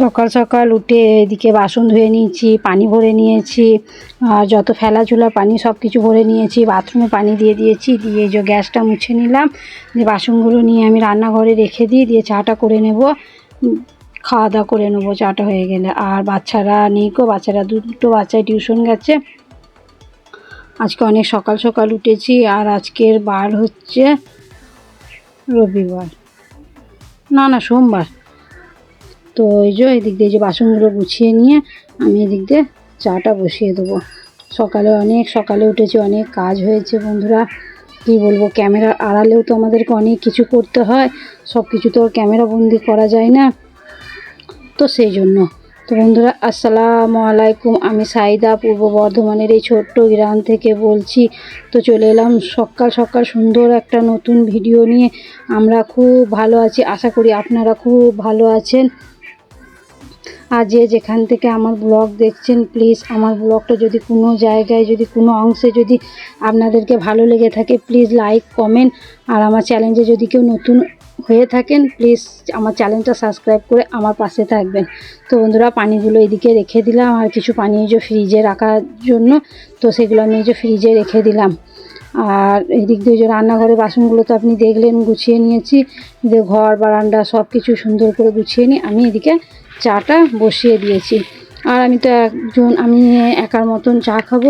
সকাল সকাল উঠে এদিকে বাসন ধুয়ে নিয়েছি, পানি ভরে নিয়েছি, আর যত ফেলাঝুলা পানি সব কিছু ভরে নিয়েছি, বাথরুমে পানি দিয়ে দিয়েছি, দিয়ে যে গ্যাসটা মুছে নিলাম, দিয়ে বাসনগুলো নিয়ে আমি রান্নাঘরে রেখে দিই দিয়ে চাটা করে নেব খাওয়া দাওয়া করে নেব, চাটা হয়ে গেলে। আর বাচ্চারা নেই কো বাচ্চারা দুটো বাচ্চায় টিউশন গেছে। আজকে অনেক সকাল সকাল উঠেছি, আর আজকের বার হচ্ছে রবিবার। না না, সোমবার। তো এই যে এদিক দিয়ে যে বাসনগুলো গুছিয়ে নিয়ে আমি এদিক দিয়ে চাটা বসিয়ে দেবো। সকালে অনেক, সকালে উঠেছি, অনেক কাজ হয়েছে বন্ধুরা। কী বলব ক্যামেরার আড়ালেও তো আমাদেরকে অনেক কিছু করতে হয়। সব কিছু তো ক্যামেরা বন্দি করা যায় না। তো সেই জন্য। তো বন্ধুরা, আসসালামু আলাইকুম। আমি সাইদা, পূর্ব বর্ধমানের এই ছোট্ট গ্রাম থেকে বলছি। তো চলে এলাম সকাল সকাল সুন্দর একটা নতুন ভিডিও নিয়ে। আমরা খুব ভালো আছি, আশা করি আপনারা খুব ভালো আছেন। আর যে যেখান থেকে আমার ব্লগ দেখছেন প্লিজ আমার ব্লগটা যদি কোনো জায়গায়, যদি কোনো অংশে যদি আপনাদেরকে ভালো লেগে থাকে প্লিজ লাইক কমেন্ট আর আমার চ্যানেলে যদি কেউ নতুন হয়ে থাকেন প্লিজ আমার চ্যানেলটা সাবস্ক্রাইব করে আমার পাশে থাকবেন। তো বন্ধুরা, পানিগুলো এদিকে রেখে দিলাম আর কিছু পানি এই যে ফ্রিজে রাখার জন্য, তো সেগুলো আমি এই যে ফ্রিজে রেখে দিলাম। আর এদিক দিয়ে যে রান্নাঘরে বাসনগুলো তো আপনি দেখলেন, গুছিয়ে নিয়েছি। যে ঘর, বারান্দা সব কিছু সুন্দর করে গুছিয়ে নিই আমি এদিকে চাটা বসিয়ে দিয়েছি। আর আমি তো একজন, আমি একার মতন চা খাব।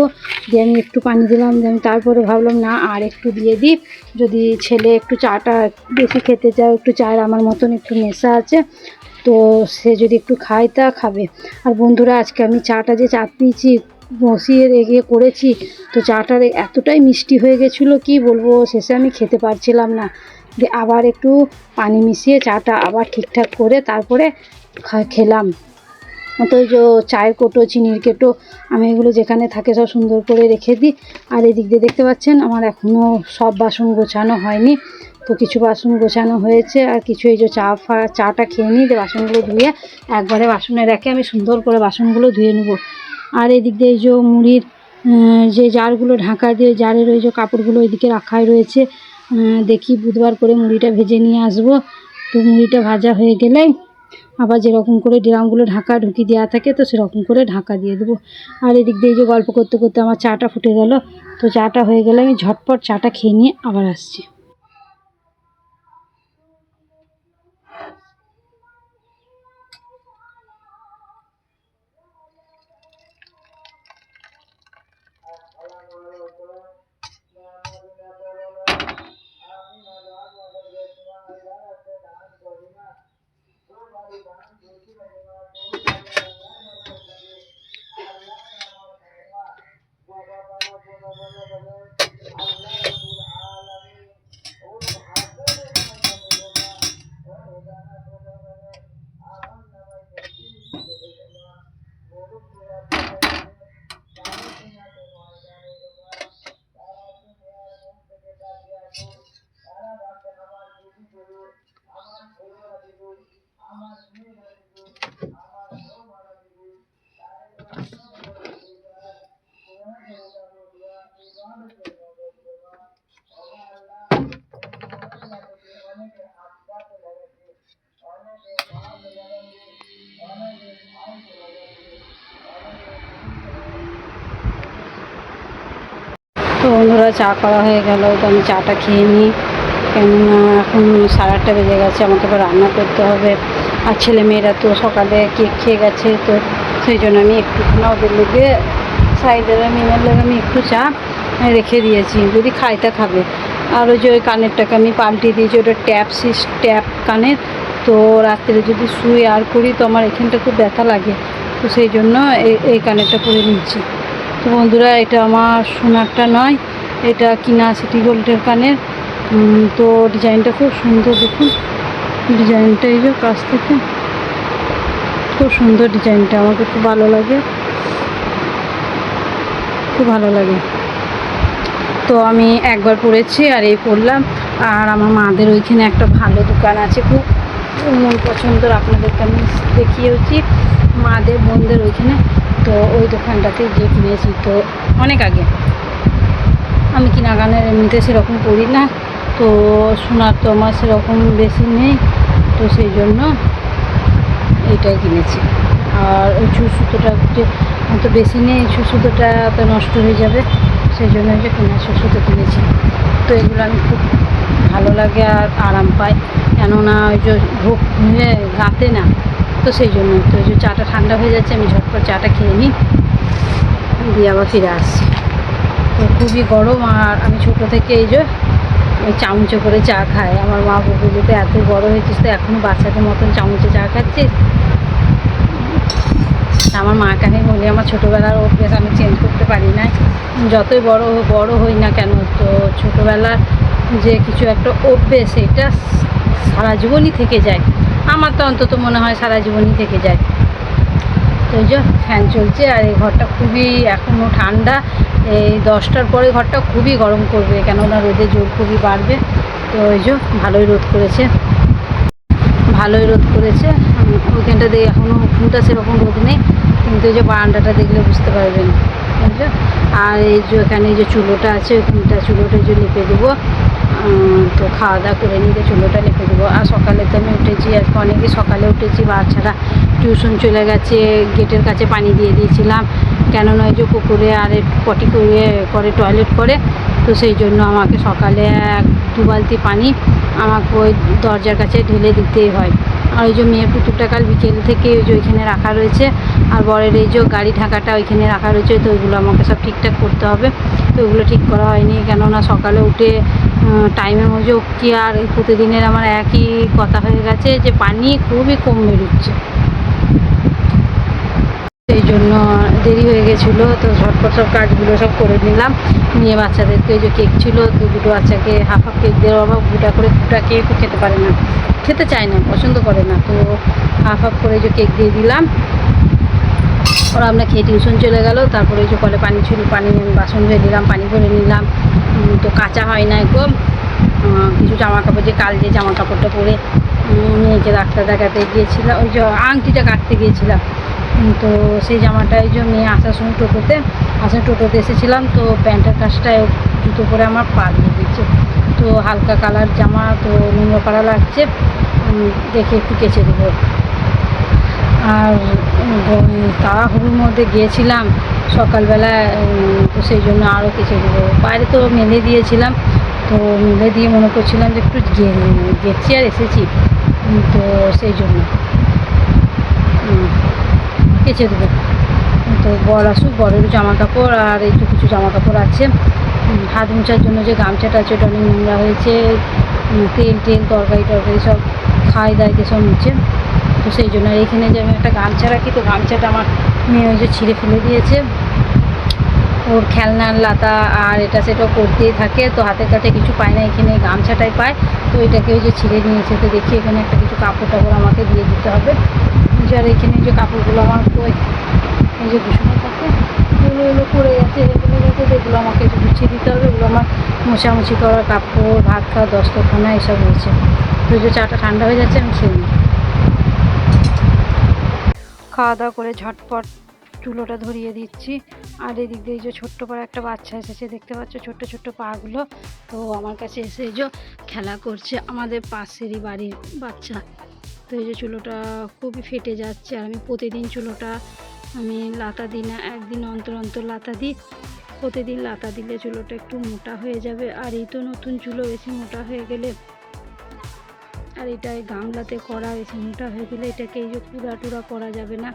দিয়ে আমি একটু পানি দিলাম, দিয়ে আমি তারপরে ভাবলাম, না, আর একটু দিয়ে দিই। যদি ছেলে একটু চাটা বেশি খেতে চায়, একটু চায়ের আমার মতন একটু নেশা আছে, তো সে যদি একটু খায়, তা খাবে। আর বন্ধুরা, আজকে আমি চাটা যে চা চাপিয়েছি বসিয়ে রেখে করেছি, তো চাটার এতটাই মিষ্টি হয়ে গেছিল, কি বলব, শেষে আমি খেতে পারছিলাম না। আবার একটু পানি মিশিয়ে চাটা আবার ঠিকঠাক করে, তারপরে খেলাম। তো ওই যে চায়ের কোটো, চিনির কেটো, আমি এগুলো যেখানে থাকে সব সুন্দর করে রেখে দিই। আর এদিক দিয়ে দেখতে পাচ্ছেন, আমার এখনও সব বাসন গোছানো হয়নি। তো কিছু বাসন গোছানো হয়েছে, আর কিছু এই যে চা ফা, চাটা খেয়ে নিই দিয়ে বাসনগুলো ধুয়ে একবারে বাসনে রেখে আমি সুন্দর করে বাসনগুলো ধুয়ে নেব। আর এদিক দিয়ে এই যে মুড়ির যে জারগুলো ঢাকা দিয়ে জারের ওই যে কাপড়গুলো ওইদিকে রাখাই রয়েছে দেখি বুধবার করে মুড়িটা ভেজে নিয়ে আসব। তো মুড়িটা ভাজা হয়ে গেলেই আবার যেরকম করে ড্রামগুলো ঢাকা ঢুকি দেওয়া থাকে, তো সেরকম করে ঢাকা দিয়ে দেবো। আর এদিক দিয়ে যে গল্প করতে করতে আমার চাটা ফুটে গেল, তো চাটা হয়ে গেলে আমি ঝটপট চাটা খেয়ে নিয়ে আবার আসছি। তো বন্ধুরা, চা করা হয়ে গেল। তো আমি চাটা খেয়ে নিই। কেননা এখন সাড়ে আটটা বেজে গেছে, আমাকে রান্না করতে হবে। আর ছেলে মেয়েরা তো সকালে কেক খেয়ে গেছে, তো সেই জন্য আমি একটুখানি ওদের লেগে সাইডের মিমের লেগে আমি একটু চা রেখে দিয়েছি। যদি খায় তা খাবে। আর ওই যে ওই কানেরটাকে আমি পাল্টিয়ে দিয়েছি, ওটা ট্যাপ সিস, ট্যাপ কানের। তো রাত্রে যদি শুয়ে আর করি তো আমার এখানটা খুব ব্যথা লাগে। তো সেই জন্য এই এই কানেরটা পরে নিচ্ছি তো বন্ধুরা, এটা আমার সোনারটা নয়, এটা কিনা সিটি গোল্ডের কানের। তো ডিজাইনটা খুব সুন্দর দেখুন। ডিজাইনটা এই যে কাছ থেকে। খুব সুন্দর ডিজাইনটা, আমাকে খুব ভালো লাগে। খুব ভালো লাগে। তো আমি একবার পরেছি আর এই পরলাম। আর আমার মাদের ওইখানে একটা ভালো দোকান আছে, খুব মন পছন্দর আপনাদেরকে আমি দেখিয়েছি মাদের, বোনদের ওইখানে। তো ওই দোকানটাতে গিয়ে কিনেছি। তো অনেক আগে। আমি কিনা গানের এমনিতে সেরকম করি না। তো সোনার তো আমার সেরকম বেশি নেই, তো সেই জন্য এইটাই কিনেছি। আর ওই ছু সুতোটা যে অত বেশি নেই ছু সুতোটা তো নষ্ট হয়ে যাবে, সেই জন্য যে কেনা ছু সুতো কিনেছি। তো এগুলো আমি খুব ভালো লাগে আর আরাম পাই, কেননা ওই যে ভোগ গাঁতে না, তো সেই জন্য। তো ওই যে চাটা ঠান্ডা হয়ে যাচ্ছে, আমি ঝটপট চাটা খেয়ে নিই, দিয়ে আবার ফিরে আসছি। তো খুবই গরম আর আমি ছোটো থেকে এই যে চামচে করে চা খায় আমার মা বকুলি তো এত বড় হয়েছিস তো এখনও বাচ্চাদের মতন চামচে চা খাচ্ছিস? আমার মাকে আমি বলি, আমার ছোটোবেলার অভ্যেস আমি চেঞ্জ করতে পারি না যতই বড় বড় হই না কেন, তো ছোটোবেলার যে কিছু একটা অভ্যেস, এটা সারা জীবনই থেকে যায়। আমার তো অন্তত মনে হয় সারা জীবনই থেকে যায়। এই যে ফ্যান চলছে আর এই ঘরটা খুবই এখনও ঠান্ডা। এই দশটার পরে ঘরটা খুবই গরম করবে কেননা রোদের জোর খুবই বাড়বে। তো ওই যে ভালোই রোদ করেছে। ভালোই রোদ করেছে। উম, ওইখানটা দিয়ে এখনও উঠোনটা সেরকম রোদ নেই কিন্তু এই যে বারান্দাটা দেখলে বুঝতে পারবেন। আর এই যে এখানে যে চুলোটা আছে ওইখানটা চুলোটা যে লিপে দেবো। তো খাওয়া দাওয়া করে নিতে চুলোটা লিপে দেবো। আর সকালে তো আমি উঠেছি আজকে অনেকে সকালে উঠেছি, বাচ্চারা টিউশন চলে গেছে, গেটের কাছে পানি দিয়ে দিয়েছিলাম। কেননা ওই যে পুকুরে আর পটি করে করে টয়লেট করে, তো সেই জন্য আমাকে সকালে এক দু বালতি পানি আমাকে ওই দরজার কাছে ঢেলে দিতেই হয়। আর ওই যে মেয়ের পুতুলটা কাল বিকেল থেকে ওই যে ওইখানে রাখা রয়েছে আর বরের এই যে গাড়ি ঢাকাটা ওইখানে রাখা রয়েছে, তো ওইগুলো আমাকে সব ঠিকঠাক করতে হবে। তো ওইগুলো ঠিক করা হয়নি, কেননা সকালে উঠে টাইমের মধ্যে কি আর প্রতিদিনের আমার একই কথা হয়ে গেছে যে পানি খুবই কম বেরোচ্ছে। সেই জন্য দেরি হয়ে গেছিল, তো ঝটপট সব কাজগুলো সব করে নিলাম। নিয়ে বাচ্চাদেরকে যে কেক ছিল, তো দুটো বাচ্চাকে হাফ হাফ কেক দেওয়ার বাবা গোটা করে গোটা কেক খেতে পারে না। খেতে চায় না, পছন্দ করে না, তো হাফ হাফ করে যে কেক দিয়ে দিলাম। ওরা আমরা খেয়ে টিউশন চলে গেল, তারপরে ওই যে কলে পানি ছিল পানি বাসন ধুয়ে দিলাম, পানি ভরে নিলাম। তো কাঁচা হয় না একদম। কিছু জামা কাপড় যে কাল যে জামা কাপড়টা পরে মেয়েকে ডাক্তার দেখাতে গিয়েছিলাম ওই যে আংটিটা কাটতে গিয়েছিলাম। তো সেই জামাটা ওই যে মেয়ে আসার সময় টোটোতে আসার টোটোতে এসেছিলাম, তো প্যান্টের কাজটায় জুতো পরে আমার পা দিয়ে দিচ্ছে তো হালকা কালার জামা, তো নোংরা পাড়া লাগছে। দেখে একটু কেচে দেবো। আর তাড়াহুড়োর মধ্যে গিয়েছিলাম সকালবেলা তো সেই জন্য আরও কিছু দেবো বাইরে তো মেলে দিয়েছিলাম, তো মেলে দিয়ে মনে করছিলাম যে একটু গেছি আর এসেছি তো সেই জন্য। কেচে দেবো। তো বর আসুক, বরেরও জামা কাপড় আর এই তো কিছু জামা কাপড় আছে হাত মোছার জন্য যে গামছাটা আছে, ওটা অনেক নোংরা হয়েছে তেল টেল তরকারি টরকারি সব খাই দায় দিয়ে সব মুছে। তো সেই জন্য এখানে যে আমি একটা গামছা রাখি, তো গামছাটা আমার মেয়ে ওই যে ছিঁড়ে ফেলে দিয়েছে। ওর খেলনার লাতা আর এটা সেটা করতেই থাকে, তো হাতের কাছে কিছু পায় না, এখানে গামছাটাই পায়। তো এটাকে ওই যে ছিঁড়ে নিয়েছে, তো দেখি এখানে একটা কিছু কাপড় টাপড় আমাকে দিয়ে দিতে হবে। এই যে আর এখানে যে কাপড়গুলো আমার ওই, এই যে বিছানা থাকে এগুলো এগুলো পড়ে গেছে, এগুলো গেছে, তো এগুলো আমাকে একটু গুছিয়ে দিতে হবে। এগুলো আমার মোছামুছি করা কাপড়, ভাত খাওয়া দস্তখানা এসব রয়েছে। তো যে চাটা ঠান্ডা হয়ে যাচ্ছে, আমি খেয়ে নিই। খাওয়া দাওয়া করে ঝটপট চুলোটা ধরিয়ে দিচ্ছি। আর এদিক দিয়ে যে ছোট্ট করে একটা বাচ্চা এসেছে, দেখতে পাচ্ছ ছোট্ট ছোট্ট পাগুলো। তো আমার কাছে এসে এই যে খেলা করছে আমাদের পাশেরই বাড়ির বাচ্চা। তো এই যে চুলোটা খুবই ফেটে যাচ্ছে আর আমি প্রতিদিন চুলোটা আমি লাতা দিই না, একদিন অন্তর অন্তর লাতা দিই। প্রতিদিন লাতা দিলে চুলোটা একটু মোটা হয়ে যাবে। আর এই তো নতুন চুলো বেশি মোটা হয়ে গেলে আর এটা এই গামলাতে করা বেশি মোটা হয়ে গেলে এটাকে এই যে কুড়া টুরা করা যাবে না,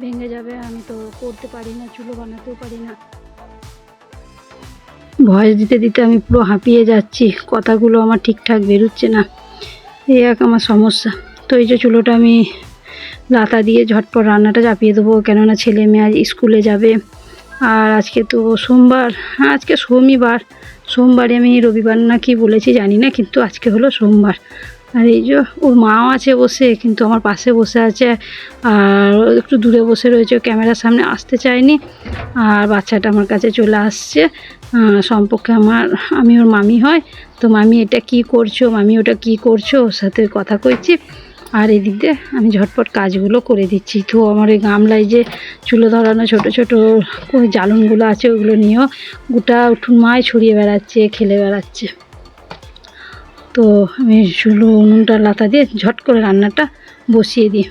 ভেঙে যাবে, আমি তো করতে পারি না, চুলো বানাতেও পারি না। ভয়েস দিতে দিতে আমি পুরো হাঁপিয়ে যাচ্ছি, কথাগুলো আমার ঠিকঠাক বেরোচ্ছে না, এই এক আমার সমস্যা। তো এই যে চুলোটা আমি লাতা দিয়ে ঝটপট রান্নাটা চাপিয়ে দেবো, কেননা ছেলে মেয়ে আজ স্কুলে যাবে। আর আজকে তো সোমবার হ্যাঁ আজকে শনিবার, সোমবারে আমি রবিবার না কি বলেছি জানি না, কিন্তু আজকে হলো সোমবার। আর এই যে ওর মাও আছে বসে, কিন্তু আমার পাশে বসে আছে। আর একটু দূরে বসে রয়েছে ক্যামেরার সামনে আসতে চায়নি। আর বাচ্চাটা আমার কাছে চলে আসছে। সম্পর্কে আমার, আমি ওর মামি হয় তো মামি এটা কি করছ? মামি ওটা কি করছ? ওর সাথে কথা কইছি। আর এদিক দিয়ে আমি ঝটপট কাজগুলো করে দিচ্ছি। তো আমার ওই গামলায় যে চুলো ধরানো ছোট ছোট ওই জ্বালনগুলো আছে, ওগুলো নিয়েও গোটা উঠুন মায় ছড়িয়ে বেড়াচ্ছে, খেলে বেড়াচ্ছে। তো আমি শুলো উনুনটা লাতা দিয়ে ঝট করে রান্নাটা বসিয়ে দিই।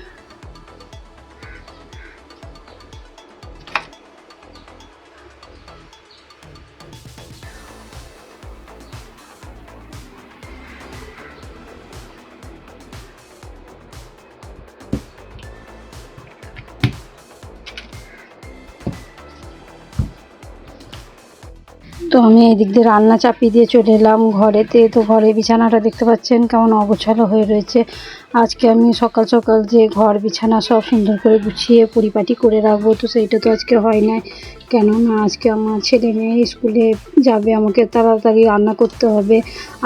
তো আমি এদিক দিয়ে রান্না চাপিয়ে দিয়ে চলে এলাম ঘরেতে। তো ঘরে বিছানাটা দেখতে পাচ্ছেন কেমন অগোছালো হয়ে রয়েছে। আজকে আমি সকাল সকাল যে ঘর বিছানা সব সুন্দর করে গুছিয়ে পরিপাটি করে রাখব। তো সেইটা তো আজকে হয় নাই। কেননা আজকে আমার ছেলে মেয়ে স্কুলে যাবে, আমাকে তাড়াতাড়ি রান্না করতে হবে।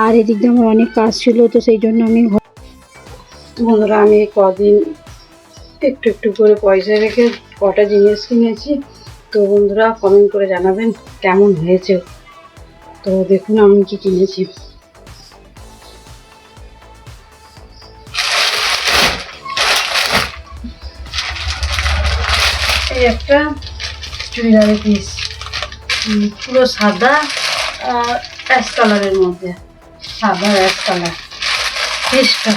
আর এদিক দিয়ে আমার অনেক কাজ ছিল, তো সেই জন্য আমি বন্ধুরা, আমি কদিন একটু একটু করে পয়সা রেখে কটা জিনিস কিনেছি। তো বন্ধুরা কমেন্ট করে জানাবেন কেমন হয়েছে। তো দেখুন আমি কি কিনেছি। এই একটা চুড়িদারের পিস পুরো সাদা অ্যাশ কালারের মধ্যে। সাদা অ্যাশ কালার পিসটা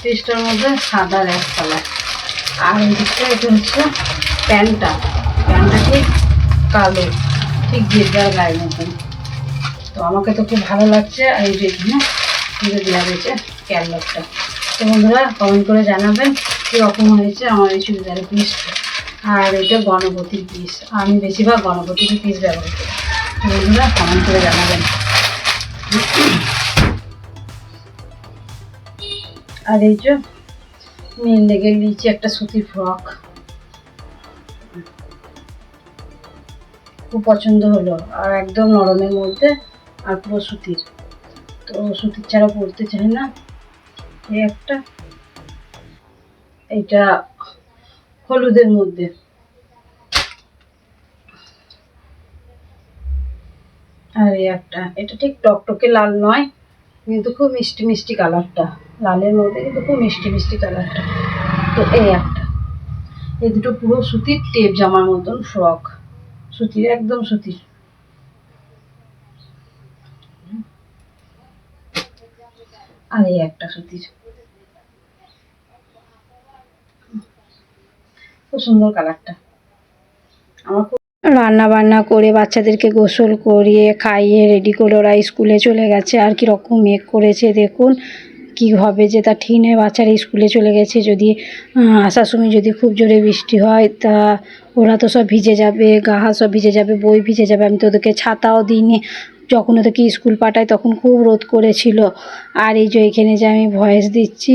পিসটার মধ্যে সাদা অ্যাশ কালার আর এদিকটা এটা হচ্ছে প্যান্টটা। প্যান্টটা ঠিক কালো, ঠিক গির্জার গায়ের মতন। তো আমাকে তো খুব ভালো লাগছে, আর এই যে এখানে পুজো দেওয়া হয়েছে ক্যালবারটা তো বন্ধুরা কমেন্ট করে জানাবেন কীরকম হয়েছে আমার এই চুড়িদারের পিসটা আর এটা গণপতির পিস আমি বেশিরভাগ গণপতির পিস ব্যবহার করি। বন্ধুরা কমেন্ট করে জানাবেন। আর এই যে মেয়ের লেগে নিয়েছি একটা সুতির ফ্রক খুব পছন্দ হলো, আর একদম নরমের মধ্যে, আর পুরো সুতির। তো সুতির ছাড়া পরতে চাই না। এই একটা, এইটা হলুদের মধ্যে। আর এই একটা, এটা ঠিক টকটকে লাল নয়, কিন্তু খুব মিষ্টি মিষ্টি কালারটা। লালের মধ্যে কিন্তু খুব মিষ্টি মিষ্টি কালারটা। তো এই একটা। এই দুটো পুরো সুতির টেপ জামার মতন ফ্রক। সুতির একদম সুতির আর এই একটা সুতির। খুব সুন্দর কালারটা। আমার খুব রান্না বান্না করে বাচ্চাদেরকে গোসল করিয়ে খাইয়ে রেডি করে ওরা স্কুলে চলে গেছে। আর কি রকম মেঘ করেছে দেখুন। কি হবে যে তার ঠিক নেই বাচ্চারা স্কুলে চলে গেছে, যদি আসার সময় যদি খুব জোরে বৃষ্টি হয়, তা ওরা তো সব ভিজে যাবে, গা হাত সব ভিজে যাবে, বই ভিজে যাবে। আমি তো ওদেরকে ছাতাও দিইনি। যখন ওদেরকে স্কুল পাঠাই, তখন খুব রোধ করেছিল। আর এই যে এখানে যে আমি ভয়েস দিচ্ছি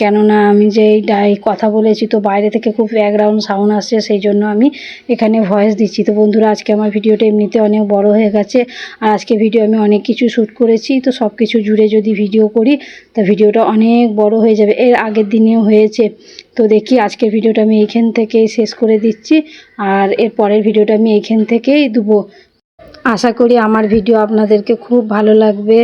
কেননা আমি যে এই কথা বলেছি তো বাইরে থেকে খুব ব্যাকগ্রাউন্ড সাউন্ড আসছে, সেই জন্য আমি এখানে ভয়েস দিচ্ছি। তো বন্ধুরা, আজকে আমার ভিডিওটা এমনিতে অনেক বড় হয়ে গেছে, আর আজকে ভিডিও আমি অনেক কিছু শ্যুট করেছি, তো সব কিছু জুড়ে যদি ভিডিও করি, তা ভিডিওটা অনেক বড় হয়ে যাবে। এর আগের দিনেও হয়েছে। তো দেখি, আজকের ভিডিওটা আমি এইখান থেকেই শেষ করে দিচ্ছি, আর এর পরের ভিডিওটা আমি এইখান থেকেই দেবো। আশা করি আমার ভিডিও আপনাদেরকে খুব ভালো লাগবে।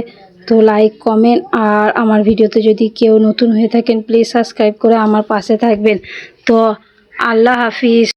তো লাইক কমেন্ট আর আমার ভিডিওতে যদি কেউ নতুন হয়ে থাকেন প্লিজ সাবস্ক্রাইব করে আমার পাশে থাকবেন। তো আল্লাহ হাফিজ।